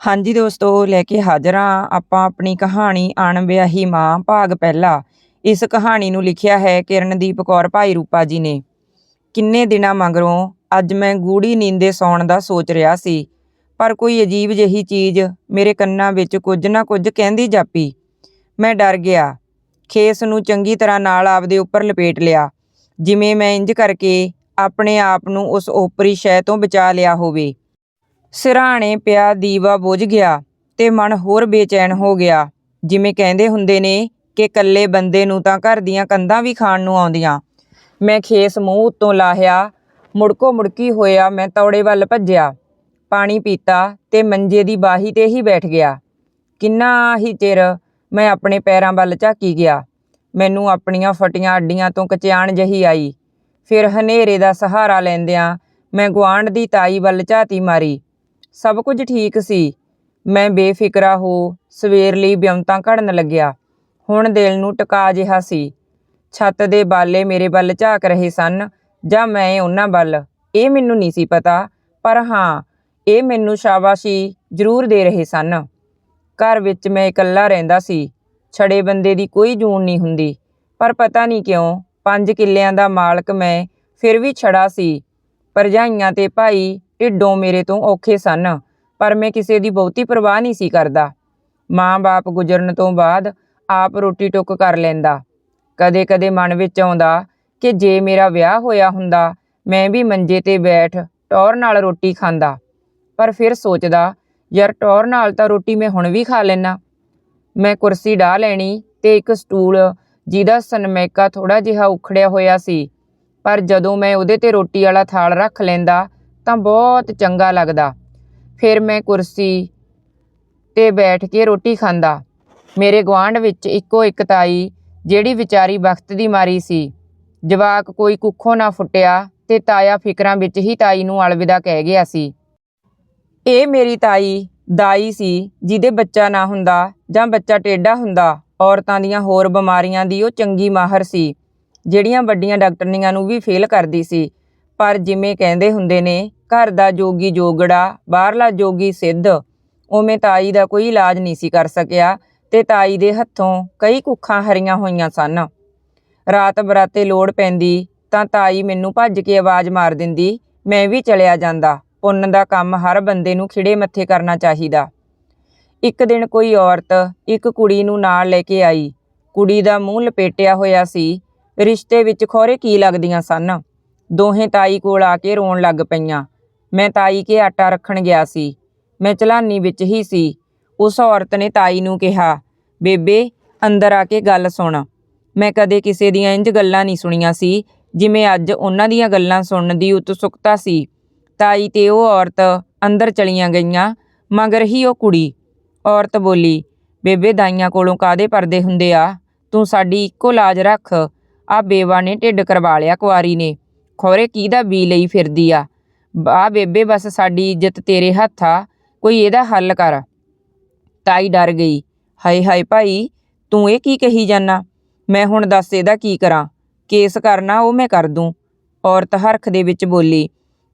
ਹਾਂਜੀ ਦੋਸਤੋ, ਲੈ ਕੇ ਹਾਜ਼ਰ ਹਾਂ ਆਪਾਂ ਆਪਣੀ ਕਹਾਣੀ ਅਣਵਿਆਹੀ ਮਾਂ ਭਾਗ ਪਹਿਲਾ। ਇਸ ਕਹਾਣੀ ਨੂੰ ਲਿਖਿਆ ਹੈ ਕਿਰਨਦੀਪ ਕੌਰ ਭਾਈ ਰੂਪਾ ਜੀ ਨੇ। ਕਿੰਨੇ ਦਿਨਾਂ ਮਗਰੋਂ ਅੱਜ ਮੈਂ ਗੂੜੀ ਨੀਂਦੇ ਸੌਣ ਦਾ ਸੋਚ ਰਿਹਾ ਸੀ, ਪਰ ਕੋਈ ਅਜੀਬ ਜਿਹੀ ਚੀਜ਼ ਮੇਰੇ ਕੰਨਾਂ ਵਿੱਚ ਕੁਝ ਨਾ ਕੁਝ ਕਹਿੰਦੀ ਜਾਪੀ। ਮੈਂ ਡਰ ਗਿਆ। ਖੇਸ ਨੂੰ ਚੰਗੀ ਤਰ੍ਹਾਂ ਨਾਲ ਆਪਦੇ ਉੱਪਰ ਲਪੇਟ ਲਿਆ। ਜਿਵੇਂ ਮੈਂ ਇੰਜ ਕਰਕੇ ਆਪਣੇ ਆਪ ਨੂੰ ਉਸ ਓਪਰੀ ਸ਼ੈ ਤੋਂ ਬਚਾ ਲਿਆ ਹੋਵੇ। ਸਿਰਹਾਣੇ ਪਿਆ ਦੀਵਾ ਬੁਝ ਗਿਆ ਤੇ ਮਨ ਹੋਰ ਬੇਚੈਨ ਹੋ ਗਿਆ। ਜਿਵੇਂ ਕਹਿੰਦੇ ਹੁੰਦੇ ਨੇ ਕਿ ਇਕੱਲੇ ਬੰਦੇ ਨੂੰ ਤਾਂ ਘਰ ਦੀਆਂ ਕੰਧਾਂ ਵੀ ਖਾਣ ਨੂੰ ਆਉਂਦੀਆਂ। ਮੈਂ ਖੇਸ ਮੂੰਹ ਉੱਤੋਂ ਲਾਹਿਆ, ਮੁੜਕੋ ਮੁੜਕੀ ਹੋਇਆ ਮੈਂ ਤੌੜੇ ਵੱਲ ਭੱਜਿਆ। ਪਾਣੀ ਪੀਤਾ ਤੇ ਮੰਜੇ ਦੀ ਬਾਹੀ ਤੇ ਹੀ ਬੈਠ ਗਿਆ। ਕਿੰਨਾ ਹੀ ਚਿਰ ਮੈਂ ਆਪਣੇ ਪੈਰਾਂ ਵੱਲ ਝਾਕੀ ਗਿਆ। ਮੈਨੂੰ ਆਪਣੀਆਂ ਫਟੀਆਂ ਅੱਡੀਆਂ ਤੋਂ ਕਚਿਆਣ ਜਹੀ ਆਈ। ਫਿਰ ਹਨੇਰੇ ਦਾ ਸਹਾਰਾ ਲੈਂਦਿਆਂ ਮੈਂ ਗੁਆਂਢ ਦੀ ਤਾਈ ਵੱਲ ਝਾਤੀ ਮਾਰੀ। ਸਭ ਕੁਝ ਠੀਕ ਸੀ। ਮੈਂ ਬੇਫਿਕਰਾ ਹੋ ਸਵੇਰ ਲਈ ਬਿਉਂਤਾਂ ਘੜਨ ਲੱਗਿਆ। ਹੁਣ ਦਿਲ ਨੂੰ ਟਿਕਾ ਜਿਹਾ ਸੀ। ਛੱਤ ਦੇ ਬਾਲੇ ਮੇਰੇ ਵੱਲ ਝਾਕ ਰਹੇ ਸਨ, ਜਾਂ ਮੈਂ ਉਹਨਾਂ ਵੱਲ? ਇਹ ਮੈਨੂੰ ਨਹੀਂ ਸੀ ਪਤਾ, ਪਰ ਹਾਂ, ਇਹ ਮੈਨੂੰ ਸ਼ਾਬਾਸ਼ੀ ਜ਼ਰੂਰ ਦੇ ਰਹੇ ਸਨ। ਘਰ ਵਿੱਚ ਮੈਂ ਇਕੱਲਾ ਰਹਿੰਦਾ ਸੀ। ਛੜੇ ਬੰਦੇ ਦੀ ਕੋਈ ਜੂਨ ਨਹੀਂ ਹੁੰਦੀ। ਪਰ ਪਤਾ ਨਹੀਂ ਕਿਉਂ, ਪੰਜ ਕਿੱਲਿਆਂ ਦਾ ਮਾਲਕ ਮੈਂ ਫਿਰ ਵੀ ਛੜਾ ਸੀ। ਭਰਜਾਈਆਂ ਤੇ ਭਾਈ ਢਿੱਡੋਂ ਮੇਰੇ ਤੋਂ ਔਖੇ ਸਨ, ਪਰ ਮੈਂ ਕਿਸੇ ਦੀ ਬਹੁਤੀ ਪਰਵਾਹ ਨਹੀਂ ਸੀ ਕਰਦਾ। ਮਾਂ-ਬਾਪ ਗੁਜ਼ਰਨ ਤੋਂ ਬਾਅਦ ਆਪ ਰੋਟੀ ਟੁੱਕ ਕਰ ਲੈਂਦਾ। ਕਦੇ-ਕਦੇ ਮਨ ਵਿੱਚ ਆਉਂਦਾ ਕਿ ਜੇ ਮੇਰਾ ਵਿਆਹ ਹੋਇਆ ਹੁੰਦਾ, ਮੈਂ ਵੀ ਮੰਜੇ ਤੇ ਬੈਠ ਟੌਰ ਨਾਲ ਰੋਟੀ ਖਾਂਦਾ। ਪਰ ਫਿਰ ਸੋਚਦਾ, ਯਾਰ ਟੌਰ ਨਾਲ ਤਾਂ ਰੋਟੀ ਮੈਂ ਹੁਣ ਵੀ ਖਾ ਲੈਣਾ ਮੈਂ ਕੁਰਸੀ ਢਾ ਲੈਣੀ ਤੇ ਇੱਕ ਸਟੂਲ, ਜਿਹਦਾ ਸਨਮੈਕਾ ਥੋੜਾ ਜਿਹਾ ਉਖੜਿਆ ਹੋਇਆ ਸੀ। ਪਰ ਜਦੋਂ ਮੈਂ ਉਹਦੇ ਤੇ ਰੋਟੀ ਵਾਲਾ ਥਾਲ ਰੱਖ ਲੈਂਦਾ ਤਾਂ ਬਹੁਤ ਚੰਗਾ ਲੱਗਦਾ। ਫਿਰ ਮੈਂ ਕੁਰਸੀ ਤੇ ਬੈਠ ਕੇ ਰੋਟੀ ਖਾਂਦਾ। ਮੇਰੇ ਗੁਆਂਢ ਵਿੱਚ ਇੱਕੋ ਇੱਕ ਤਾਈ, ਜਿਹੜੀ ਵਿਚਾਰੀ ਵਕਤ ਦੀ ਮਾਰੀ ਸੀ। ਜਵਾਕ ਕੋਈ ਕੁੱਖੋਂ ਨਾ ਫੁੱਟਿਆ ਤੇ ਤਾਇਆ ਫਿਕਰਾਂ ਵਿੱਚ ਹੀ ਤਾਈ ਨੂੰ ਅਲਵਿਦਾ ਕਹਿ ਗਿਆ ਸੀ। ਇਹ ਮੇਰੀ ਤਾਈ, ਦਾਈ ਸੀ, ਜਿਹਦੇ ਬੱਚਾ ਨਾ ਹੁੰਦਾ ਜਾਂ ਬੱਚਾ ਟੇਢਾ ਹੁੰਦਾ, ਔਰਤਾਂ ਦੀਆਂ ਹੋਰ ਬਿਮਾਰੀਆਂ ਦੀ ਉਹ ਚੰਗੀ ਮਾਹਰ ਸੀ, ਜਿਹੜੀਆਂ ਵੱਡੀਆਂ ਡਾਕਟਰਨੀਆਂ ਨੂੰ ਵੀ ਫੇਲ ਕਰਦੀ ਸੀ। ਪਰ ਜਿਵੇਂ ਕਹਿੰਦੇ ਹੁੰਦੇ ਨੇ ਘਰ ਦਾ ਜੋਗੀ ਜੋਗੜਾ, ਬਾਹਰਲਾ ਜੋਗੀ ਸਿੱਧ। ਉਵੇਂ ਤਾਈ ਦਾ ਕੋਈ ਇਲਾਜ ਨਹੀਂ ਸੀ ਕਰ ਸਕਿਆ ਤੇ ਤਾਈ ਦੇ ਹੱਥੋਂ ਕਈ ਕੁੱਖਾਂ ਹਰੀਆਂ ਹੋਈਆਂ ਸਨ। ਰਾਤ ਬਰਾਤੇ ਲੋੜ ਪੈਂਦੀ ਤਾਂ ਤਾਈ ਮੈਨੂੰ ਭੱਜ ਕੇ ਆਵਾਜ਼ ਮਾਰ ਦਿੰਦੀ, ਮੈਂ ਵੀ ਚਲਿਆ ਜਾਂਦਾ। ਪੁੰਨ ਦਾ ਕੰਮ ਹਰ ਬੰਦੇ ਨੂੰ ਖਿੜੇ ਮੱਥੇ ਕਰਨਾ ਚਾਹੀਦਾ। ਇੱਕ ਦਿਨ ਕੋਈ ਔਰਤ ਇੱਕ ਕੁੜੀ ਨੂੰ ਨਾਲ ਲੈ ਕੇ ਆਈ। ਕੁੜੀ ਦਾ ਮੂੰਹ ਲਪੇਟਿਆ ਹੋਇਆ ਸੀ। ਰਿਸ਼ਤੇ ਵਿੱਚ ਖੋਰੇ ਕੀ ਲੱਗਦੀਆਂ ਸਨ? ਦੋਹੇ ਤਾਈ ਕੋਲ ਆ ਕੇ ਰੋਣ ਲੱਗ ਪਈਆਂ। ਮੈਂ ਤਾਈ ਕੇ ਆਟਾ ਰੱਖਣ ਗਿਆ ਸੀ। ਮੈਂ ਚਲਾਨੀ ਵਿੱਚ ਹੀ ਸੀ। ਉਸ ਔਰਤ ਨੇ ਤਾਈ ਨੂੰ ਕਿਹਾ, ਬੇਬੇ, ਅੰਦਰ ਆ ਕੇ ਗੱਲ ਸੁਣ। ਮੈਂ ਕਦੇ ਕਿਸੇ ਦੀਆਂ ਇੰਜ ਗੱਲਾਂ ਨਹੀਂ ਸੁਣੀਆਂ ਸੀ, ਜਿਵੇਂ ਅੱਜ ਉਹਨਾਂ ਦੀਆਂ ਗੱਲਾਂ ਸੁਣਨ ਦੀ ਉਤਸੁਕਤਾ ਸੀ। ਤਾਈ ਤੇ ਉਹ ਔਰਤ ਅੰਦਰ ਚਲੀਆਂ ਗਈਆਂ, ਮਗਰ ਹੀ ਉਹ ਕੁੜੀ। ਔਰਤ ਬੋਲੀ, ਬੇਬੇ, ਦਾਈਆਂ ਕੋਲੋਂ ਕਾਦੇ ਪਰਦੇ ਹੁੰਦੇ ਆ? ਤੂੰ ਸਾਡੀ ਇੱਕੋ ਲਾਜ ਰੱਖ। ਆ ਬੇਵਾ ਨੇ ਢਿੱਡ ਕਰਵਾ ਲਿਆ ਕੁਆਰੀ ਨੇ। ਖੋਰੇ ਕਿਹਦਾ ਬੀ ਲਈ ਫਿਰਦੀ ਆ? ਆ ਬੇਬੇ, ਬਸ ਸਾਡੀ ਇੱਜ਼ਤ ਤੇਰੇ ਹੱਥ ਆ। ਕੋਈ ਇਹਦਾ ਹੱਲ ਕਰ। ਤਾਈ ਡਰ ਗਈ। ਹਾਏ ਹਾਏ ਭਾਈ, ਤੂੰ ਇਹ ਕੀ ਕਹੀ ਜਾਨਾ? ਮੈਂ ਹੁਣ ਦੱਸ ਇਹਦਾ ਕੀ ਕਰਾਂ? ਕੇਸ ਕਰਨਾ, ਉਹ ਮੈਂ ਕਰ ਦੂੰ। ਔਰਤ ਹਰਖ ਦੇ ਵਿੱਚ ਬੋਲੀ,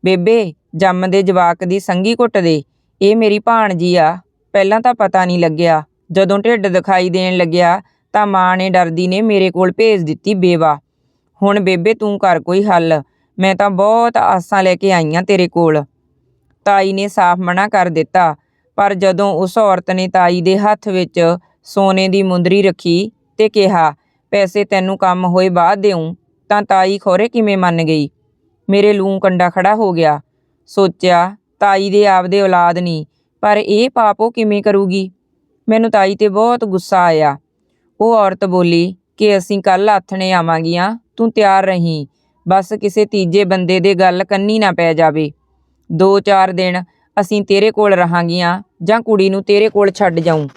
ਬੇਬੇ, ਜੰਮ ਦੇ ਜਵਾਕ ਦੀ ਸੰਗੀ ਘੁੱਟ ਦੇ। ਇਹ ਮੇਰੀ ਭਾਣਜੀ ਆ। ਪਹਿਲਾਂ ਤਾਂ ਪਤਾ ਨਹੀਂ ਲੱਗਿਆ। ਜਦੋਂ ਢਿੱਡ ਦਿਖਾਈ ਦੇਣ ਲੱਗਿਆ, ਤਾਂ ਮਾਂ ਨੇ, ਡਰਦੀ ਨੇ ਮੇਰੇ ਕੋਲ ਭੇਜ ਦਿੱਤੀ ਬੇਵਾ। ਹੁਣ ਬੇਬੇ, ਤੂੰ ਕਰ ਕੋਈ ਹੱਲ। ਮੈਂ ਤਾਂ ਬਹੁਤ ਆਸਾਂ ਲੈ ਕੇ ਆਈਆਂ ਤੇਰੇ ਕੋਲ। ਤਾਈ ਨੇ ਸਾਫ਼ ਮਨਾ ਕਰ ਦਿੱਤਾ, ਪਰ ਜਦੋਂ ਉਸ ਔਰਤ ਨੇ ਤਾਈ ਦੇ ਹੱਥ ਵਿੱਚ ਸੋਨੇ ਦੀ ਮੁੰਦਰੀ ਰੱਖੀ ਤੇ ਕਿਹਾ, ਪੈਸੇ ਤੈਨੂੰ ਕੰਮ ਹੋਏ ਬਾਅਦ ਦੇਉਂ ਤਾਂ ਤਾਈ ਖੋਰੇ ਕਿਵੇਂ ਮੰਨ ਗਈ? ਮੇਰੇ ਲੂੰ ਕੰਡਾ ਖੜਾ ਹੋ ਗਿਆ। ਸੋਚਿਆ, ਤਾਈ ਦੇ ਆਪਦੇ ਔਲਾਦ ਨਹੀਂ ਪਰ ਇਹ ਪਾਪ ਉਹ ਕਿਵੇਂ ਕਰੂਗੀ? ਮੈਨੂੰ ਤਾਈ ਤੇ ਬਹੁਤ ਗੁੱਸਾ ਆਇਆ। ਉਹ ਔਰਤ ਬੋਲੀ, ਕਿ ਅਸੀਂ ਕੱਲ ਆਥਣੇ ਆਵਾਂਗੀਆਂ, ਤੂੰ ਤਿਆਰ ਰਹੀਂ ਬਸ ਕਿਸੇ ਤੀਜੇ ਬੰਦੇ ਦੇ ਗੱਲ ਕੰਨੀ ਨਾ ਪੈ ਜਾਵੇ। ਦੋ ਚਾਰ ਦਿਨ ਅਸੀਂ ਤੇਰੇ ਕੋਲ ਰਹਾਂਗੀਆਂ ਜਾਂ ਕੁੜੀ ਨੂੰ ਤੇਰੇ ਕੋਲ ਛੱਡ ਜਾਊਂ।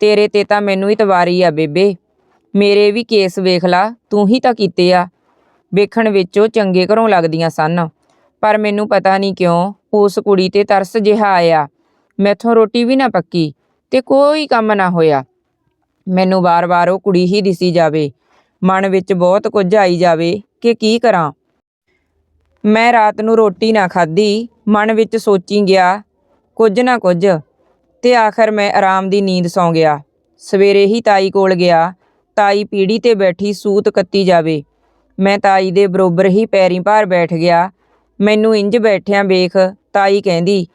ਤੇਰੇ ਤੇ ਤਾਂ ਮੈਨੂੰ ਇਤਵਾਰੀ ਆ ਬੇਬੇ। ਮੇਰੇ ਵੀ ਕੇਸ ਵੇਖ ਲਾ, ਤੂੰ ਹੀ ਤਾਂ ਕੀਤੇ ਆ। ਵੇਖਣ ਵਿੱਚ ਉਹ ਚੰਗੇ ਘਰੋਂ ਲੱਗਦੀਆਂ ਸਨ। ਪਰ ਮੈਨੂੰ ਪਤਾ ਨਹੀਂ ਕਿਉਂ ਉਸ ਕੁੜੀ ਤੇ ਤਰਸ ਜਿਹਾ ਆਇਆ। ਮੈਥੋਂ ਰੋਟੀ ਵੀ ਨਾ ਪੱਕੀ ਤੇ ਕੋਈ ਕੰਮ ਨਾ ਹੋਇਆ। ਮੈਨੂੰ ਵਾਰ-ਵਾਰ ਉਹ ਕੁੜੀ ਹੀ ਦਿਸੀ ਜਾਵੇ। ਮਨ ਵਿੱਚ ਬਹੁਤ ਕੁਝ ਆਈ ਜਾਵੇ। ਕਿ ਕੀ ਕਰਾਂ? ਮੈਂ ਰਾਤ ਨੂੰ ਰੋਟੀ ਨਾ ਖਾਧੀ, ਮਨ ਵਿੱਚ ਸੋਚੀ ਗਿਆ, ਕੁਝ ਨਾ ਕੁਝ। ਤੇ ਆਖਰ ਮੈਂ ਆਰਾਮ ਦੀ ਨੀਂਦ ਸੌਂ ਗਿਆ। ਸਵੇਰੇ ਹੀ ਤਾਈ ਕੋਲ ਗਿਆ। ਤਾਈ ਪੀੜੀ ਤੇ ਬੈਠੀ ਸੂਤ ਕੱਤੀ ਜਾਵੇ। ਮੈਂ ਤਾਈ ਦੇ ਬਰੋਬਰ ਹੀ ਪੈਰੀਂ ਭਾਰ ਬੈਠ ਗਿਆ। ਮੈਨੂੰ ਇੰਜ ਬੈਠਿਆਂ ਵੇਖ ਤਾਈ ਕਹਿੰਦੀ,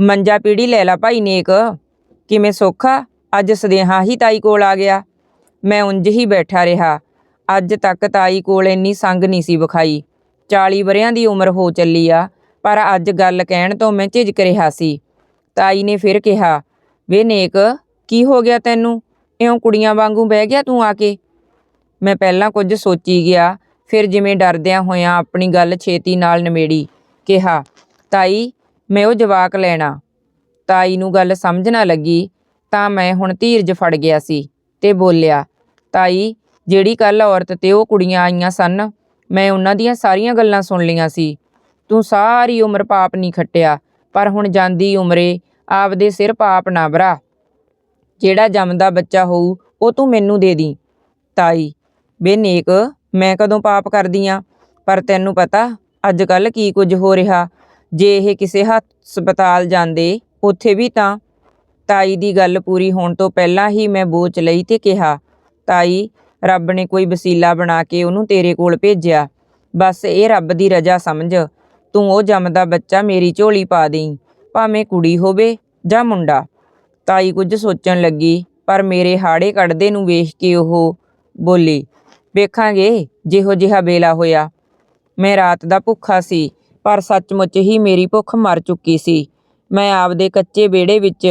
ਮੰਜਾ ਪੀੜੀ ਲੈ ਲਾ ਭਾਈ ਨੇਕ। ਕਿਵੇਂ ਸੌਖਾ? ਅੱਜ ਸਦੇਹਾ ਹੀ ਤਾਈ ਕੋਲ ਆ ਗਿਆ। ਮੈਂ ਉਂਝ ਹੀ ਬੈਠਾ ਰਿਹਾ। ਅੱਜ ਤੱਕ ਤਾਈ ਕੋਲ ਇੰਨੀ ਸੰਗ ਨਹੀਂ ਸੀ ਵਿਖਾਈ। 40 ਵਰਿਆਂ ਦੀ ਉਮਰ ਹੋ ਚੱਲੀ ਆ, ਪਰ ਅੱਜ ਗੱਲ ਕਹਿਣ ਤੋਂ ਮੈਂ ਝਿਜਕ ਰਿਹਾ ਸੀ। ਤਾਈ ਨੇ ਫਿਰ ਕਿਹਾ, ਵੇ ਨੇਕ, ਕੀ ਹੋ ਗਿਆ ਤੈਨੂੰ? ਇਉਂ ਕੁੜੀਆਂ ਵਾਂਗੂ ਬਹਿ ਗਿਆ ਤੂੰ ਆ ਕੇ? ਮੈਂ ਪਹਿਲਾਂ ਕੁਝ ਸੋਚੀ ਗਿਆ, ਫਿਰ ਜਿਵੇਂ ਡਰਦਿਆਂ ਹੋਇਆਂ ਆਪਣੀ ਗੱਲ ਛੇਤੀ ਨਾਲ ਨਿਮੇੜੀ ਕਿਹਾ, ਤਾਈ, ਮੈਂ ਉਹ ਜਵਾਕ ਲੈਣਾ। ਤਾਈ ਨੂੰ ਗੱਲ ਸਮਝ ਨਾ ਲੱਗੀ, ਤਾਂ ਮੈਂ ਹੁਣ ਧੀਰਜ ਫੜ ਗਿਆ ਸੀ ਤੇ ਬੋਲਿਆ, ਤਾਈ ਜਿਹੜੀ ਕੱਲ ਔਰਤ ਤੇ ਉਹ ਕੁੜੀਆਂ ਆਈਆਂ ਸਨ, ਮੈਂ ਉਹਨਾਂ ਦੀਆਂ ਸਾਰੀਆਂ ਗੱਲਾਂ ਸੁਣ ਲਈਆਂ ਸੀ। ਤੂੰ ਸਾਰੀ ਉਮਰ ਪਾਪ ਨਹੀਂ ਖੱਟਿਆ, ਪਰ ਹੁਣ ਜਾਂਦੀ ਉਮਰੇ ਆਪਦੇ ਸਿਰ ਪਾਪ ਨਾ ਭਰਾ। ਜਿਹੜਾ ਜੰਮਦਾ ਬੱਚਾ ਹੋਊ, ਉਹ ਤੂੰ ਮੈਨੂੰ ਦੇ ਦੀ। ਤਾਈ ਬੇਨੇਕ ਮੈਂ ਕਦੋਂ ਪਾਪ ਕਰਦੀ ਆਂ? ਪਰ ਤੈਨੂੰ ਪਤਾ ਅੱਜ ਕੱਲ ਕੀ ਕੁਝ ਹੋ ਰਿਹਾ? ਜੇ ਇਹ ਕਿਸੇ ਹਸਪਤਾਲ ਜਾਂਦੇ, ਉੱਥੇ ਵੀ ਤਾਂ। ਤਾਈ ਦੀ ਗੱਲ ਪੂਰੀ ਹੋਣ ਤੋਂ ਪਹਿਲਾਂ ਹੀ ਮੈਂ ਬੋਚ ਲਈ ਤੇ ਕਿਹਾ, ਤਾਈ ਰੱਬ ਨੇ ਕੋਈ ਵਸੀਲਾ ਬਣਾ ਕੇ ਉਹਨੂੰ ਤੇਰੇ ਕੋਲ ਭੇਜਿਆ। ਬਸ ਇਹ ਰੱਬ ਦੀ ਰਜ਼ਾ ਸਮਝ। ਤੂੰ ਉਹ ਜੰਮਦਾ ਬੱਚਾ ਮੇਰੀ ਝੋਲੀ ਪਾ ਦੇਈਂ, ਭਾਵੇਂ ਕੁੜੀ ਹੋਵੇ ਜਾਂ ਮੁੰਡਾ। ਤਾਈ ਕੁਝ ਸੋਚਣ ਲੱਗੀ, ਪਰ ਮੇਰੇ ਹਾੜੇ ਕੱਢਦੇ ਨੂੰ ਵੇਖ ਕੇ ਉਹ ਬੋਲੀ, ਵੇਖਾਂਗੇ, ਜਿਹੋ ਜਿਹਾ ਵੇਲਾ ਹੋਇਆ। ਮੈਂ ਰਾਤ ਦਾ ਭੁੱਖਾ ਸੀ, ਪਰ ਸੱਚਮੁੱਚ ਹੀ ਮੇਰੀ ਭੁੱਖ ਮਰ ਚੁੱਕੀ ਸੀ। ਮੈਂ ਆਪਦੇ ਕੱਚੇ ਵਿਹੜੇ ਵਿੱਚ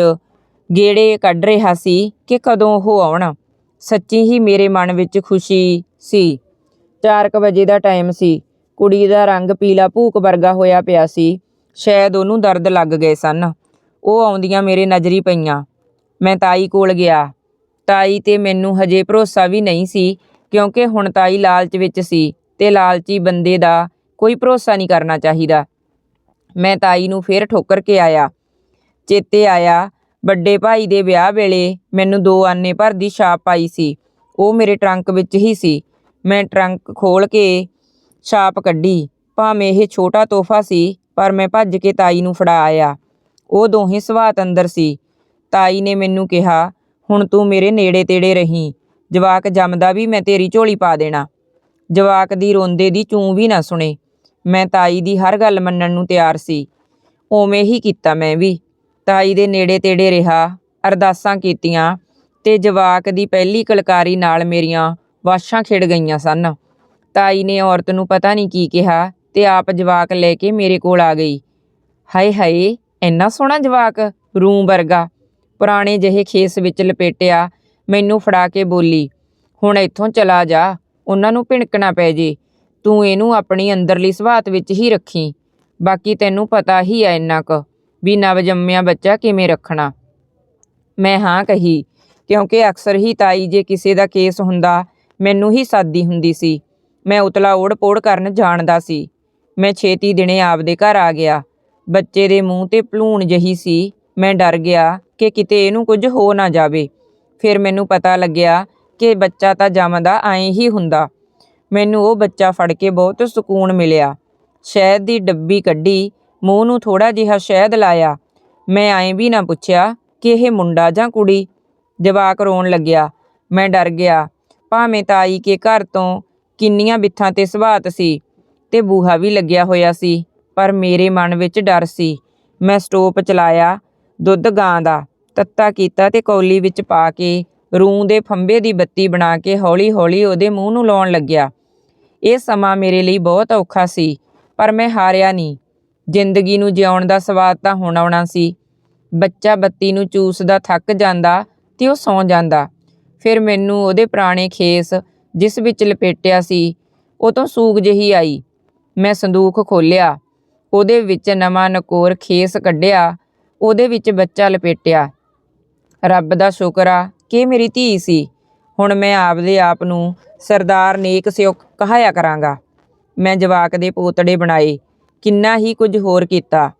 ਗੇੜੇ ਕੱਢ ਰਿਹਾ ਸੀ ਕਿ ਕਦੋਂ ਉਹ ਆਉਣ। ਸੱਚੀ ਹੀ ਮੇਰੇ ਮਨ ਵਿੱਚ ਖੁਸ਼ੀ ਸੀ। 4:00 ਵਜੇ ਦਾ ਟਾਈਮ ਸੀ। ਕੁੜੀ ਦਾ ਰੰਗ ਪੀਲਾ ਭੂਕ ਵਰਗਾ ਹੋਇਆ ਪਿਆ ਸੀ। ਸ਼ਾਇਦ ਉਹਨੂੰ ਦਰਦ ਲੱਗ ਗਏ ਸਨ। ਉਹ ਆਉਂਦੀਆਂ ਮੇਰੇ ਨਜ਼ਰੀ ਪਈਆਂ। ਮੈਂ ਤਾਈ ਕੋਲ ਗਿਆ। ਤਾਈ ਤੇ ਮੈਨੂੰ ਹਜੇ ਭਰੋਸਾ ਵੀ ਨਹੀਂ ਸੀ, ਕਿਉਂਕਿ ਹੁਣ ਤਾਈ ਲਾਲਚ ਵਿੱਚ ਸੀ ਤੇ ਲਾਲਚੀ ਬੰਦੇ ਦਾ ਕੋਈ ਭਰੋਸਾ ਨਹੀਂ ਕਰਨਾ ਚਾਹੀਦਾ। ਮੈਂ ਤਾਈ ਨੂੰ ਫੇਰ ਠੋਕਰ ਕੇ ਆਇਆ। ਚੇਤੇ ਆਇਆ ਵੱਡੇ ਭਾਈ ਦੇ ਵਿਆਹ ਵੇਲੇ ਮੈਨੂੰ ਦੋ ਆਨੇ ਭਰ ਦੀ ਛਾਪ ਪਾਈ ਸੀ। ਉਹ ਮੇਰੇ ਟਰੰਕ ਵਿੱਚ ਹੀ ਸੀ। ਮੈਂ ਟਰੰਕ ਖੋਲ ਕੇ ਛਾਪ ਕੱਢੀ। ਭਾਵੇਂ ਇਹ ਛੋਟਾ ਤੋਹਫਾ ਸੀ, ਪਰ ਮੈਂ ਭੱਜ ਕੇ ਤਾਈ ਨੂੰ ਫੜਾ ਆਇਆ। ਉਹ ਦੋਹੇ ਸਵਾਤ ਅੰਦਰ ਸੀ। ਤਾਈ ਨੇ ਮੈਨੂੰ ਕਿਹਾ, ਹੁਣ ਤੂੰ ਮੇਰੇ ਨੇੜੇ ਤੇੜੇ ਰਹੀਂ। ਜਵਾਕ ਜੰਮਦਾ ਵੀ ਮੈਂ ਤੇਰੀ ਝੋਲੀ ਪਾ ਦੇਣਾ। ਜਵਾਕ ਦੀ ਰੋਂਦੇ ਦੀ ਚੂੰ ਵੀ ਨਾ ਸੁਣੇ। ਮੈਂ ਤਾਈ ਦੀ ਹਰ ਗੱਲ ਮੰਨਣ ਨੂੰ ਤਿਆਰ ਸੀ। ਉਵੇਂ ਹੀ ਕੀਤਾ ਮੈਂ ਵੀ। ਤਾਈ ਦੇ ਨੇੜੇ ਤੇੜੇ ਰਿਹਾ, ਅਰਦਾਸਾਂ ਕੀਤੀਆਂ ਤੇ ਜਵਾਕ ਦੀ ਪਹਿਲੀ ਕਲਕਾਰੀ ਨਾਲ ਮੇਰੀਆਂ ਵਾਸ਼ਾਂ ਖਿੜ ਗਈਆਂ ਸਨ। ਤਾਈ ਨੇ ਔਰਤ ਨੂੰ ਪਤਾ ਨਹੀਂ ਕੀ ਕਿਹਾ ਤੇ ਆਪ ਜਵਾਕ ਲੈ ਕੇ ਮੇਰੇ ਕੋਲ ਆ ਗਈ। ਹਾਏ ਹਾਏ, ਇੰਨਾ ਸੋਹਣਾ ਜਵਾਕ, ਰੂੰ ਵਰਗਾ। ਪੁਰਾਣੇ ਜਿਹੇ ਖੇਸ ਵਿੱਚ ਲਪੇਟਿਆ ਮੈਨੂੰ ਫੜਾ ਕੇ ਬੋਲੀ, ਹੁਣ ਇੱਥੋਂ ਚਲਾ ਜਾ, ਉਹਨਾਂ ਨੂੰ ਭਿਣਕਣਾ ਪੈ ਜੇ। ਤੂੰ ਇਹਨੂੰ ਆਪਣੀ ਅੰਦਰਲੀ ਸਵਾਤ ਵਿੱਚ ਹੀ ਰੱਖੀ। ਬਾਕੀ ਤੈਨੂੰ ਪਤਾ ਹੀ ਐ ਇੰਨਾ ਕੁ। ਵੀ ਨਵ ਜੰਮਿਆ ਬੱਚਾ ਕਿਵੇਂ ਰੱਖਣਾ? ਮੈਂ ਹਾਂ ਕਹੀ, ਕਿਉਂਕਿ ਅਕਸਰ ਹੀ ਤਾਈ ਜੇ ਕਿਸੇ ਦਾ ਕੇਸ ਹੁੰਦਾ, ਮੈਨੂੰ ਹੀ ਸਾਦੀ ਹੁੰਦੀ ਸੀ। ਮੈਂ ਉਤਲਾ ਓੜ-ਪੋੜ ਕਰਨ ਜਾਣਦਾ ਸੀ। ਮੈਂ ਛੇਤੀ ਦਿਨੇ ਆਪਦੇ ਘਰ ਆ ਗਿਆ। ਬੱਚੇ ਦੇ ਮੂੰਹ ਤੇ ਭਲੂਣ ਜਹੀ ਸੀ। ਮੈਂ ਡਰ ਗਿਆ ਕਿ ਕਿਤੇ ਇਹਨੂੰ ਕੁਝ ਹੋ ਨਾ ਜਾਵੇ। ਫਿਰ ਮੈਨੂੰ ਪਤਾ ਲੱਗਿਆ ਕਿ ਬੱਚਾ ਤਾਂ ਜੰਮਦਾ ਐਂ ਹੀ ਹੁੰਦਾ। ਮੈਨੂੰ ਉਹ ਬੱਚਾ ਫੜ ਕੇ ਬਹੁਤ ਸਕੂਨ ਮਿਲਿਆ। ਸ਼ਹਿਦ ਦੀ ਡੱਬੀ ਕੱਢੀ ਮੂੰਹ ਨੂੰ ਥੋੜਾ ਜਿਹਾ ਸ਼ਹਿਦ ਲਾਇਆ। ਮੈਂ ਐਂ ਵੀ ਨਾ ਪੁੱਛਿਆ ਕਿ ਇਹ ਮੁੰਡਾ ਜਾਂ ਕੁੜੀ? ਜਵਾਕ ਰੋਣ ਲੱਗਿਆ। ਮੈਂ ਡਰ ਗਿਆ। ਭਾਵੇਂ ਤਾਈ ਕੇ ਘਰ ਤੋਂ ਕਿੰਨੀਆਂ ਬਿੱਥਾਂ ਤੇ ਸੁਭਾਤ ਸੀ ਤੇ ਬੂਹਾ ਵੀ ਲੱਗਿਆ ਹੋਇਆ ਸੀ, ਪਰ ਮੇਰੇ ਮਨ ਵਿੱਚ ਡਰ ਸੀ। ਮੈਂ ਸਟੋਪ ਚਲਾਇਆ, ਦੁੱਧ ਗਾਂ ਦਾ, ਤੱਤਾ ਕੀਤਾ ਤੇ ਕੌਲੀ ਵਿੱਚ ਪਾ ਕੇ ਰੂੰ ਦੇ ਫੰਬੇ ਦੀ ਬੱਤੀ ਬਣਾ ਕੇ ਹੌਲੀ-ਹੌਲੀ ਉਹਦੇ ਮੂੰਹ ਨੂੰ ਲਾਉਣ ਲੱਗਿਆ। ਇਹ ਸਮਾਂ ਮੇਰੇ ਲਈ ਬਹੁਤ ਔਖਾ ਸੀ, ਪਰ ਮੈਂ ਹਾਰਿਆ ਨਹੀਂ। ਜ਼ਿੰਦਗੀ ਨੂੰ ਜਿਉਣ ਦਾ ਸਵਾਦ ਤਾਂ ਹੁਣ ਆਉਣਾ ਸੀ। ਬੱਚਾ ਬੱਤੀ ਨੂੰ ਚੂਸਦਾ ਥੱਕ ਜਾਂਦਾ ਤੇ ਉਹ ਸੌਂ ਜਾਂਦਾ। ਫਿਰ ਮੈਨੂੰ ਉਹਦੇ ਪੁਰਾਣੇ ਖੇਸ ਜਿਸ ਵਿੱਚ ਲਪੇਟਿਆ ਸੀ, ਉਹ ਤੋਂ ਸੂਗ ਜਿਹੀ ਆਈ। ਮੈਂ ਸੰਦੂਕ ਖੋਲ੍ਹਿਆ, ਉਹਦੇ ਵਿੱਚ ਨਵਾਂ ਨਕੋਰ ਖੇਸ ਕੱਢਿਆ, ਉਹਦੇ ਵਿੱਚ ਬੱਚਾ ਲਪੇਟਿਆ। ਰੱਬ ਦਾ ਸ਼ੁਕਰ ਆ ਕਿ ਮੇਰੀ ਧੀ ਸੀ। ਹੁਣ ਮੈਂ ਆਪਦੇ ਆਪ ਨੂੰ ਸਰਦਾਰ ਨੇਕ ਸਿਓ ਕਹਾਇਆ ਕਰਾਂਗਾ। ਮੈਂ ਜਵਾਕ ਦੇ ਪੋਤੜੇ ਬਣਾਏ ਕਿੰਨਾ ਹੀ ਕੁਝ ਹੋਰ ਕੀਤਾ।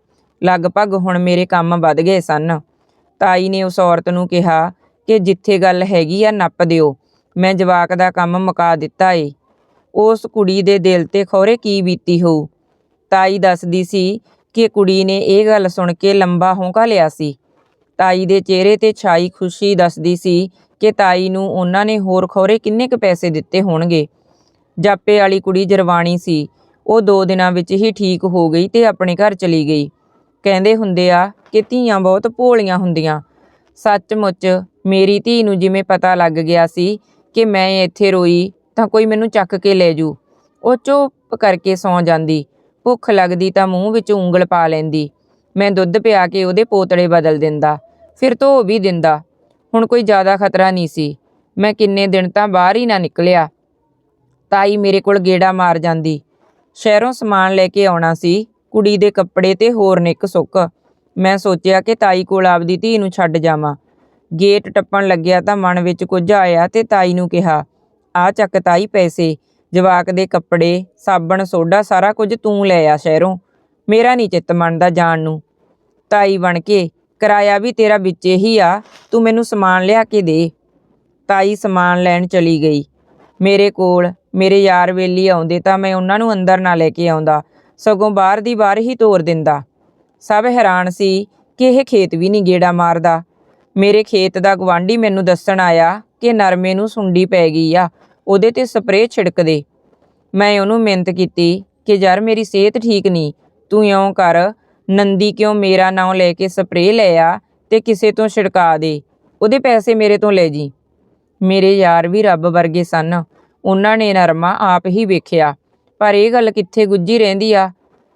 ਲਗਭਗ ਹੁਣ ਮੇਰੇ ਕੰਮ ਵੱਧ ਗਏ ਸਨ। ਤਾਈ ਨੇ ਉਸ ਔਰਤ ਨੂੰ ਕਿਹਾ ਕਿ ਜਿੱਥੇ ਗੱਲ ਹੈਗੀ ਆ ਨੱਪ ਦਿਓ। ਮੈਂ ਜਵਾਕ ਦਾ ਕੰਮ ਮੁਕਾ ਦਿੱਤਾ ਏ। ਉਸ ਕੁੜੀ ਦੇ ਦਿਲ ਤੇ ਖੌਰੇ ਕੀ ਬੀਤੀ ਹੋਊ? ਤਾਈ ਦੱਸਦੀ ਸੀ ਕਿ ਕੁੜੀ ਨੇ ਇਹ ਗੱਲ ਸੁਣ ਕੇ ਲੰਬਾ ਹੋਂਕਾ ਲਿਆ ਸੀ। ਤਾਈ ਦੇ ਚਿਹਰੇ ਤੇ ਛਾਈ ਖੁਸ਼ੀ ਦੱਸਦੀ ਸੀ ਕਿ ਤਾਈ ਨੂੰ ਉਹਨਾਂ ਨੇ ਹੋਰ ਖੌਰੇ ਕਿੰਨੇ ਕੁ ਪੈਸੇ ਦਿੱਤੇ ਹੋਣਗੇ। ਜਾਪੇ ਵਾਲੀ ਕੁੜੀ ਜਰਵਾਣੀ ਸੀ। ਉਹ ਦੋ ਦਿਨਾਂ ਵਿੱਚ ਹੀ ਠੀਕ ਹੋ ਗਈ ਤੇ ਆਪਣੇ ਘਰ ਚਲੀ ਗਈ। ਕਹਿੰਦੇ ਹੁੰਦੇ ਆ ਕਿ ਧੀਆਂ ਬਹੁਤ ਭੋਲੀਆਂ ਹੁੰਦੀਆਂ। ਸੱਚਮੁੱਚ ਮੇਰੀ ਧੀ ਨੂੰ ਜਿਵੇਂ ਪਤਾ ਲੱਗ ਗਿਆ ਸੀ ਕਿ ਮੈਂ ਇੱਥੇ ਰੋਈ ਤਾਂ ਕੋਈ ਮੈਨੂੰ ਚੱਕ ਕੇ ਲੈ ਜੂ। ਉਹ ਚੁੱਪ ਕਰਕੇ ਸੌਂ ਜਾਂਦੀ। ਭੁੱਖ ਲੱਗਦੀ ਤਾਂ ਮੂੰਹ ਵਿੱਚ ਉਂਗਲ ਪਾ ਲੈਂਦੀ। ਮੈਂ ਦੁੱਧ ਪਿਆ ਕੇ ਉਹਦੇ ਪੋਤੜੇ ਬਦਲ ਦਿੰਦਾ। ਫਿਰ ਧੋ ਵੀ ਦਿੰਦਾ। ਹੁਣ ਕੋਈ ਜ਼ਿਆਦਾ ਖਤਰਾ ਨਹੀਂ ਸੀ। ਮੈਂ ਕਿੰਨੇ ਦਿਨ ਤਾਂ ਬਾਹਰ ਹੀ ਨਾ ਨਿਕਲਿਆ। ਤਾਈ ਮੇਰੇ ਕੋਲ ਗੇੜਾ ਮਾਰ ਜਾਂਦੀ। ਸ਼ਹਿਰੋਂ ਸਮਾਨ ਲੈ ਕੇ ਆਉਣਾ ਸੀ, ਕੁੜੀ ਦੇ ਕੱਪੜੇ ਤੇ ਹੋਰ ਨਿੱਕ ਸੁੱਕ। ਮੈਂ ਸੋਚਿਆ ਕਿ ਤਾਈ ਕੋਲ ਆਪਦੀ ਧੀ ਨੂੰ ਛੱਡ ਜਾਵਾਂ। ਗੇਟ ਟੱਪਣ ਲੱਗਿਆ ਤਾਂ ਮਨ ਵਿੱਚ ਕੁਝ ਆਇਆ ਤੇ ਤਾਈ ਨੂੰ ਕਿਹਾ, ਆ ਚੱਕ ਤਾਈ ਪੈਸੇ, ਜਵਾਕ ਦੇ ਕੱਪੜੇ, ਸਾਬਣ ਸੋਡਾ ਸਾਰਾ ਕੁਝ ਤੂੰ ਲੈ ਆ ਸ਼ਹਿਰੋਂ। ਮੇਰਾ ਨਹੀਂ ਚਿੱਤ ਮੰਨਦਾ ਜਾਣ ਨੂੰ। ਤਾਈ ਬਣ ਕੇ, ਕਿਰਾਇਆ ਵੀ ਤੇਰਾ ਵਿੱਚੇ ਹੀ ਆ, ਤੂੰ ਮੈਨੂੰ ਸਮਾਨ ਲਿਆ ਕੇ ਦੇ। ਤਾਈ ਸਮਾਨ ਲੈਣ ਚਲੀ ਗਈ। ਮੇਰੇ ਕੋਲ ਮੇਰੇ ਯਾਰ ਵੇਲੀ ਆਉਂਦੇ ਤਾਂ ਮੈਂ ਉਹਨਾਂ ਨੂੰ ਅੰਦਰ ਨਾ ਲੈ ਕੇ ਆਉਂਦਾ, ਸਗੋਂ ਬਾਹਰ ਦੀ ਬਾਹਰ ਹੀ ਤੋਰ ਦਿੰਦਾ। ਸਭ ਹੈਰਾਨ ਸੀ ਕਿ ਇਹ ਖੇਤ ਵੀ ਨਹੀਂ ਗੇੜਾ ਮਾਰਦਾ। ਮੇਰੇ ਖੇਤ ਦਾ ਗਵਾਂਢੀ ਮੈਨੂੰ ਦੱਸਣ ਆਇਆ ਕਿ ਨਰਮੇ ਨੂੰ ਸੁੰਡੀ ਪੈ ਗਈ ਆ, ਉਹਦੇ ਤੇ ਸਪਰੇਅ ਛਿੜਕ ਦੇ। ਮੈਂ ਉਹਨੂੰ ਮਿਹਨਤ ਕੀਤੀ ਕਿ, ਯਾਰ, ਮੇਰੀ ਸਿਹਤ ਠੀਕ ਨਹੀਂ, ਤੂੰ ਇਉਂ ਕਰ, ਨੰਦੀ ਕਿਉਂ ਮੇਰਾ ਨਾਂ ਲੈ ਕੇ ਸਪਰੇਅ ਲੈ ਆ ਤੇ ਕਿਸੇ ਤੋਂ ਛਿੜਕਾ ਦੇ, ਉਹਦੇ ਪੈਸੇ ਮੇਰੇ ਤੋਂ ਲੈ ਜੀ। ਮੇਰੇ ਯਾਰ ਵੀ ਰੱਬ ਵਰਗੇ ਸਨ। ਉਹਨਾਂ ਨੇ ਨਰਮਾ ਆਪ ਹੀ ਵੇਖਿਆ। ਪਰ ਇਹ ਗੱਲ ਕਿੱਥੇ ਗੁੱਜੀ ਰਹਿੰਦੀ ਆ?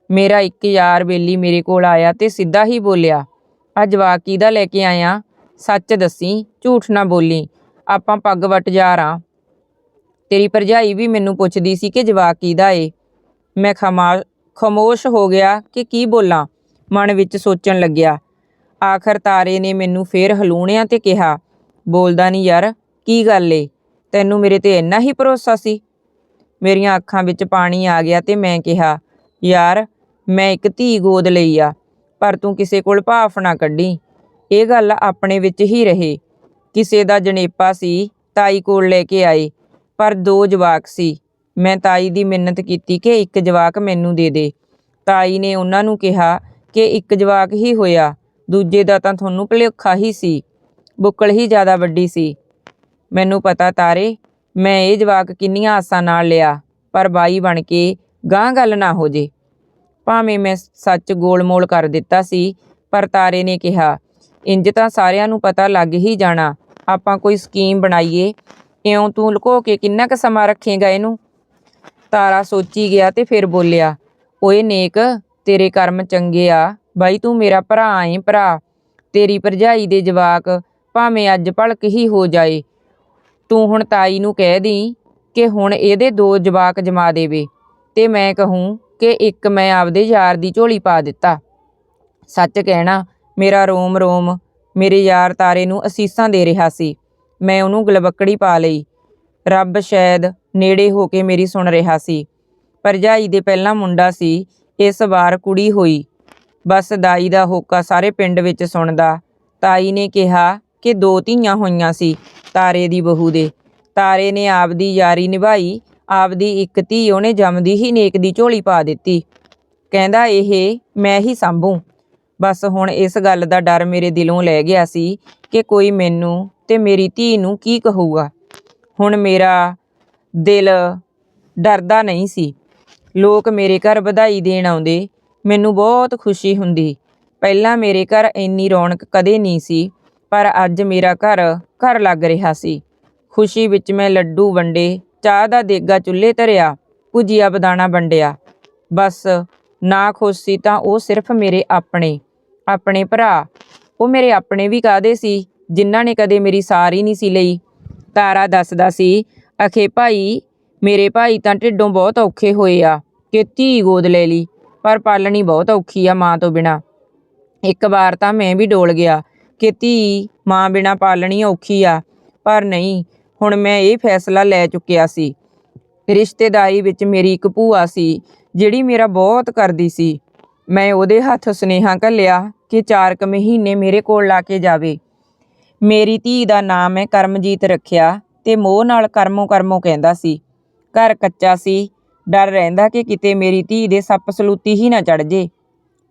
ਮੇਰਾ ਇੱਕ ਯਾਰ ਬੇਲੀ ਮੇਰੇ ਕੋਲ ਆਇਆ ਤੇ ਸਿੱਧਾ ਹੀ ਬੋਲਿਆ, ਆ ਜਵਾਕ ਕਿਹਦਾ ਲੈ ਕੇ ਆਇਆ? ਸੱਚ ਦੱਸੀ, ਝੂਠ ਨਾ ਬੋਲੀ, ਆਪਾਂ ਪੱਗ ਵਟ ਜਾ ਰਾਂ ਤੇਰੀ ਭਰਜਾਈ ਵੀ ਮੈਨੂੰ ਪੁੱਛਦੀ ਸੀ ਕਿ ਜਵਾਕ ਕਿਹਦਾ ਏ। ਮੈਂ ਖਮਾ, ਖਮੋਸ਼ ਹੋ ਗਿਆ ਕਿ ਕੀ ਬੋਲਾਂ, ਮਨ ਵਿੱਚ ਸੋਚਣ ਲੱਗਿਆ। ਆਖਰ ਤਾਰੇ ਨੇ ਮੈਨੂੰ ਫੇਰ ਹਲੂਣਿਆ ਤੇ ਕਿਹਾ, ਬੋਲਦਾ ਨਹੀਂ ਯਾਰ, ਕੀ ਗੱਲ ਏ? ਤੈਨੂੰ ਮੇਰੇ ਤੇ ਇੰਨਾ ਹੀ ਭਰੋਸਾ ਸੀ? ਮੇਰੀਆਂ ਅੱਖਾਂ ਵਿੱਚ ਪਾਣੀ ਆ ਗਿਆ ਤੇ ਮੈਂ ਕਿਹਾ, ਯਾਰ, ਮੈਂ ਇੱਕ ਧੀ ਗੋਦ ਲਈ ਆ, ਪਰ ਤੂੰ ਕਿਸੇ ਕੋਲ ਭਾਫ ਨਾ ਕੱਢੀ। ਇਹ ਗੱਲ ਆਪਣੇ ਵਿੱਚ ਹੀ ਰਹੇ। ਕਿਸੇ ਦਾ ਜਣੇਪਾ ਸੀ, ਤਾਈ ਕੋਲ ਲੈ ਕੇ ਆਏ, ਪਰ ਦੋ ਜਵਾਕ ਸੀ। ਮੈਂ ਤਾਈ ਦੀ ਮਿੰਨਤ ਕੀਤੀ ਕਿ ਇੱਕ ਜਵਾਕ ਮੈਨੂੰ ਦੇ ਦੇ। ਤਾਈ ਨੇ ਉਹਨਾਂ ਨੂੰ ਕਿਹਾ ਕਿ ਇੱਕ ਜਵਾਕ ਹੀ ਹੋਇਆ, ਦੂਜੇ ਦਾ ਤਾਂ ਤੁਹਾਨੂੰ ਭਲੇਖਾ ਹੀ ਸੀ। ਬੁੱਕਲ ਹੀ ਜ਼ਿਆਦਾ ਵੱਡੀ ਸੀ। ਮੈਨੂੰ ਪਤਾ ਤਾਰੇ, ਮੈਂ ਇਹ ਜਵਾਕ ਕਿੰਨੀਆਂ ਆਸਾਂ ਨਾਲ ਲਿਆ, ਪਰ ਬਾਈ ਬਣ ਕੇ ਗਾਂ ਗੱਲ ਨਾ ਹੋ ਜੇ। ਭਾਵੇਂ ਮੈਂ ਸੱਚ ਗੋਲਮੋਲ ਕਰ ਦਿੱਤਾ ਸੀ, ਪਰ ਤਾਰੇ ਨੇ ਕਿਹਾ, ਇੰਜ ਤਾਂ ਸਾਰਿਆਂ ਨੂੰ ਪਤਾ ਲੱਗ ਹੀ ਜਾਣਾ, ਆਪਾਂ ਕੋਈ ਸਕੀਮ ਬਣਾਈਏ। ਇਉਂ ਤੂੰ ਲੁਕੋ ਕੇ ਕਿੰਨਾ ਕੁ ਸਮਾਂ ਰੱਖੇਗਾ ਇਹਨੂੰ? ਤਾਰਾ ਸੋਚੀ ਗਿਆ ਤੇ ਫਿਰ ਬੋਲਿਆ, ਓਏ ਨੇਕ, ਤੇਰੇ ਕਰਮ ਚੰਗੇ ਆ। ਬਾਈ ਤੂੰ ਮੇਰਾ ਭਰਾ ਏ ਭਰਾ। ਤੇਰੀ ਭਰਜਾਈ ਦੇ ਜਵਾਕ ਭਾਵੇਂ ਅੱਜ ਭਲਕ ਹੀ ਹੋ ਜਾਏ ਤੂੰ ਹੁਣ ਤਾਈ ਨੂੰ ਕਹਿ ਦੀ ਕਿ ਹੁਣ ਇਹਦੇ ਦੋ ਜਵਾਕ ਜਮਾ ਦੇਵੇ ਤੇ ਮੈਂ ਕਹੂੰ ਕਿ ਇੱਕ ਮੈਂ ਆਪਦੇ ਯਾਰ ਦੀ ਝੋਲੀ ਪਾ ਦਿੱਤਾ। ਸੱਚ ਕਹਿਣਾ, ਮੇਰਾ ਰੋਮ ਰੋਮ, ਮੇਰੇ ਯਾਰ ਤਾਰੇ ਨੂੰ ਅਸੀਸਾਂ ਦੇ ਰਿਹਾ ਸੀ। ਮੈਂ ਉਹਨੂੰ ਗਲਬੱਕੜੀ ਪਾ ਲਈ। ਰੱਬ ਸ਼ਾਇਦ ਨੇੜੇ ਹੋ ਕੇ ਮੇਰੀ ਸੁਣ ਰਿਹਾ ਸੀ। ਭਰਜਾਈ ਦੇ ਪਹਿਲਾਂ ਮੁੰਡਾ ਸੀ, ਇਸ ਵਾਰ ਕੁੜੀ ਹੋਈ। ਬਸ ਦਾਈ ਦਾ ਹੋਕਾ ਸਾਰੇ ਪਿੰਡ ਵਿੱਚ ਸੁਣਦਾ। ਤਾਈ ਨੇ ਕਿਹਾ ਕਿ ਦੋ ਧੀਆਂ ਹੋਈਆਂ ਸੀ, ਤਾਰੇ ਦੀ ਬਹੂ ਦੇ। ਤਾਰੇ ਨੇ ਆਪਦੀ ਯਾਰੀ ਨਿਭਾਈ, ਆਪਦੀ ਇੱਕ ਧੀ ਉਹਨੇ ਜੰਮਦੀ ਹੀ ਨੇਕ ਦੀ ਝੋਲੀ ਪਾ ਦਿੱਤੀ। ਕਹਿੰਦਾ, ਇਹ ਮੈਂ ਹੀ ਸੰਭੂ। ਬਸ ਹੁਣ ਇਸ ਗੱਲ ਦਾ ਡਰ ਮੇਰੇ ਦਿਲੋਂ ਲੈ ਗਿਆ ਸੀ ਕਿ ਕੋਈ ਮੈਨੂੰ ਤੇ ਮੇਰੀ ਧੀ ਨੂੰ ਕੀ ਕਹੂਗਾ। ਹੁਣ ਮੇਰਾ ਦਿਲ ਡਰਦਾ ਨਹੀਂ ਸੀ। ਲੋਕ ਮੇਰੇ ਘਰ ਵਧਾਈ ਦੇਣ ਆਉਂਦੇ, ਮੈਨੂੰ ਬਹੁਤ ਖੁਸ਼ੀ ਹੁੰਦੀ। ਪਹਿਲਾਂ ਮੇਰੇ ਘਰ ਇੰਨੀ ਰੌਣਕ ਕਦੇ ਨਹੀਂ ਸੀ ਪਰ ਅੱਜ ਮੇਰਾ ਘਰ ਘਰ ਲੱਗ ਰਿਹਾ ਸੀ। ਖੁਸ਼ੀ ਵਿੱਚ ਮੈਂ ਲੱਡੂ ਵੰਡੇ, ਚਾਹ ਦਾ ਦੇਗਾ ਚੁੱਲ੍ਹੇ ਧਰਿਆ, ਭੁਜੀਆ ਬਦਾਣਾ ਵੰਡਿਆ। ਬਸ, ਨਾ ਖੁਸ਼ ਸੀ ਤਾਂ ਉਹ ਸਿਰਫ ਮੇਰੇ ਆਪਣੇ ਆਪਣੇ ਭਰਾ। ਉਹ ਮੇਰੇ ਆਪਣੇ ਵੀ ਕਾਦੇ ਸੀ, ਜਿਨ੍ਹਾਂ ਨੇ ਕਦੇ ਮੇਰੀ ਸਾਰ ਹੀ ਨਹੀਂ ਸੀ ਲਈ। ਤਾਰਾ ਦੱਸਦਾ ਸੀ, ਅਖੇ ਭਾਈ, ਮੇਰੇ ਭਾਈ ਤਾਂ ਢਿੱਡੋਂ ਬਹੁਤ ਔਖੇ ਹੋਏ ਆ, ਕਿ ਧੀ ਗੋਦ ਲੈ ਲਈ, ਪਰ ਪਾਲਣੀ ਬਹੁਤ ਔਖੀ ਆ ਮਾਂ ਤੋਂ ਬਿਨਾ। ਇੱਕ ਵਾਰ ਤਾਂ ਮੈਂ ਵੀ ਡੋਲ ਗਿਆ ਕਿ ਧੀ ਮਾਂ ਬਿਨਾ ਪਾਲਣੀ ਔਖੀ ਆ। ਪਰ ਨਹੀਂ, ਹੁਣ ਮੈਂ ਇਹ ਫੈਸਲਾ ਲੈ ਚੁੱਕਿਆ ਸੀ। ਰਿਸ਼ਤੇਦਾਰੀ ਵਿੱਚ ਮੇਰੀ ਇੱਕ ਭੂਆ ਸੀ, ਜਿਹੜੀ ਮੇਰਾ ਬਹੁਤ ਕਰਦੀ ਸੀ। ਮੈਂ ਉਹਦੇ ਹੱਥ ਸੁਨੇਹਾ ਘੱਲਿਆ ਕਿ 4 ਕੁ ਮਹੀਨੇ ਮੇਰੇ ਕੋਲ ਲਾ ਕੇ ਜਾਵੇ। ਮੇਰੀ ਧੀ ਦਾ ਨਾਮ ਹੈ ਕਰਮਜੀਤ ਰੱਖਿਆ ਤੇ ਮੋਹ ਨਾਲ ਕਰਮੋ ਕਰਮੋ ਕਹਿੰਦਾ ਸੀ। ਘਰ ਕੱਚਾ ਸੀ, ਡਰ ਰਹਿੰਦਾ ਕਿ ਕਿਤੇ ਮੇਰੀ ਧੀ ਦੇ ਸੱਪ ਸਲੂਤੀ ਹੀ ਨਾ ਚੜ ਜੇ।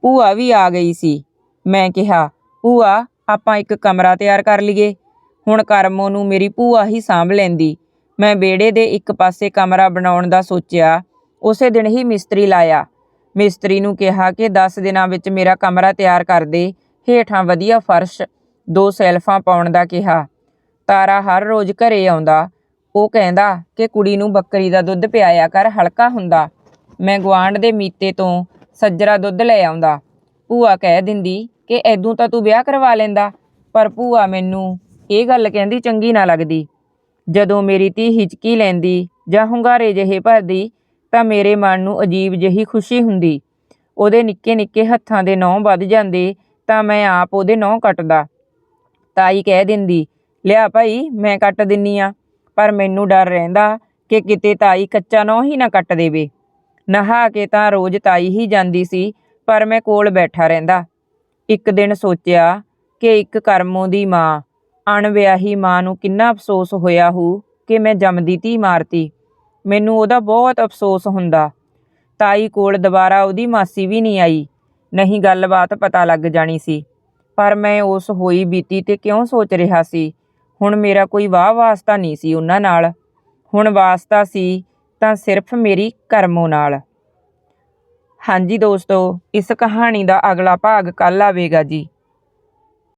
ਭੂਆ ਵੀ ਆ ਗਈ ਸੀ। ਮੈਂ ਕਿਹਾ, ਭੂਆ ਆਪਾਂ ਇੱਕ ਕਮਰਾ ਤਿਆਰ ਕਰ ਲਈਏ। ਹੁਣ ਕਰਮੋ ਨੂੰ ਮੇਰੀ ਭੂਆ ਹੀ ਸਾਂਭ ਲੈਂਦੀ। ਮੈਂ ਵਿਹੜੇ ਦੇ ਇੱਕ ਪਾਸੇ ਕਮਰਾ ਬਣਾਉਣ ਦਾ ਸੋਚਿਆ, ਉਸੇ ਦਿਨ ਹੀ ਮਿਸਤਰੀ ਲਾਇਆ। ਮਿਸਤਰੀ ਨੂੰ ਕਿਹਾ ਕਿ 10 ਦਿਨਾਂ ਵਿੱਚ ਮੇਰਾ ਕਮਰਾ ਤਿਆਰ ਕਰ ਦੇ, ਹੇਠਾਂ ਵਧੀਆ ਫਰਸ਼, ਦੋ ਸੈਲਫਾਂ ਪਾਉਣ ਦਾ ਕਿਹਾ। ਤਾਰਾ ਹਰ ਰੋਜ਼ ਘਰੇ ਆਉਂਦਾ। ਉਹ ਕਹਿੰਦਾ ਕਿ ਕੁੜੀ ਨੂੰ ਬੱਕਰੀ ਦਾ ਦੁੱਧ ਪਿਆਇਆ ਕਰ, ਹਲਕਾ ਹੁੰਦਾ। ਮੈਂ ਗੁਆਂਢ ਦੇ ਮੀਤੇ ਤੋਂ ਸੱਜਰਾ ਦੁੱਧ ਲੈ ਆਉਂਦਾ। ਭੂਆ ਕਹਿ ਦਿੰਦੀ ਕਿ ਐਦੂ ਤਾਂ ਤੂੰ ਵਿਆਹ ਕਰਵਾ ਲੈਂਦਾ, ਪਰ ਭੂਆ ਮੈਨੂੰ ਇਹ ਗੱਲ ਕਹਿੰਦੀ ਚੰਗੀ ਨਾ ਲੱਗਦੀ। ਜਦੋਂ ਮੇਰੀ ਧੀ ਹਿਚਕੀ ਲੈਂਦੀ ਜਾਂ ਹੁੰਗਾਰੇ ਜਿਹੇ ਭਰਦੀ, ਤਾਂ ਮੇਰੇ ਮਨ ਨੂੰ ਅਜੀਬ ਜਿਹੀ ਖੁਸ਼ੀ ਹੁੰਦੀ। ਉਹਦੇ ਨਿੱਕੇ ਨਿੱਕੇ ਹੱਥਾਂ ਦੇ ਨਹੁੰ ਵੱਧ ਜਾਂਦੇ, ਤਾਂ ਮੈਂ ਆਪ ਉਹਦੇ ਨਹੁੰ ਕੱਟਦਾ। ਤਾਈ ਕਹਿ ਦਿੰਦੀ, ਲਿਆ ਭਾਈ, ਮੈਂ ਕੱਟ ਦਿੰਨੀ ਆ, ਪਰ ਮੈਨੂੰ ਡਰ ਰਹਿੰਦਾ ਕਿ ਕਿਤੇ ਤਾਈ ਕੱਚਾ ਨਹੁੰ ਹੀ ਨਾ ਕੱਟ ਦੇਵੇ। ਨਹਾ ਕੇ ਤਾਂ ਰੋਜ਼ ਤਾਈ ਹੀ ਜਾਂਦੀ ਸੀ, ਪਰ ਮੈਂ ਕੋਲ ਬੈਠਾ ਰਹਿੰਦਾ। ਇੱਕ ਦਿਨ ਸੋਚਿਆ ਕਿ ਇੱਕ ਕਰਮੋਂ ਦੀ ਮਾਂ, ਅਣਵਿਆਹੀ ਮਾਂ ਨੂੰ ਕਿੰਨਾ ਅਫਸੋਸ ਹੋਇਆ ਹੋ ਕਿ ਮੈਂ ਜੰਮਦੀ ਧੀ ਮਾਰਤੀ। ਮੈਨੂੰ ਉਹਦਾ ਬਹੁਤ ਅਫਸੋਸ ਹੁੰਦਾ। ਤਾਈ ਕੋਲ ਦੁਬਾਰਾ ਉਹਦੀ ਮਾਸੀ ਵੀ ਨਹੀਂ ਆਈ। ਨਹੀਂ ਗੱਲਬਾਤ ਪਤਾ ਲੱਗ ਜਾਣੀ ਸੀ। ਪਰ ਮੈਂ ਉਸ ਹੋਈ ਬੀਤੀ ਤੇ ਕਿਉਂ ਸੋਚ ਰਿਹਾ ਸੀ? ਹੁਣ ਮੇਰਾ ਕੋਈ ਵਾਹ ਵਾਸਤਾ ਨਹੀਂ ਸੀ ਉਹਨਾਂ ਨਾਲ। ਹੁਣ ਵਾਸਤਾ ਸੀ ਤਾਂ ਸਿਰਫ ਮੇਰੀ ਕਰਮੋਂ ਨਾਲ। ਹਾਂਜੀ ਦੋਸਤੋ ਇਸ ਕਹਾਣੀ ਦਾ ਅਗਲਾ ਭਾਗ ਕੱਲ ਆਵੇਗਾ ਜੀ।